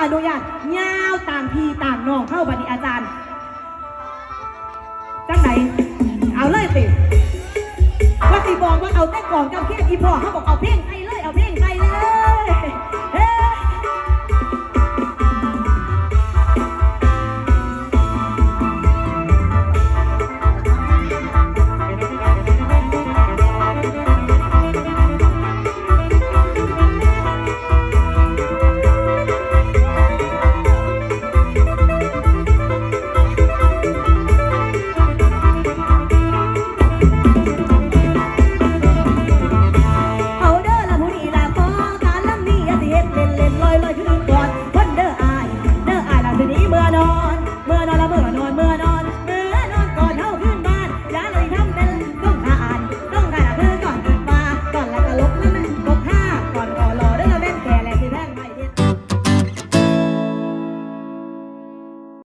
อนุญาตยาวต่างพี่ต่างน้องเข้าบัดนี้อาจารย์ จังไหนเอาเลยติว่าสิบอกว่าเอาแต่ก่อนเจ้าเพี้ยนอีพ่อเขาบอกเอาเพี้ยน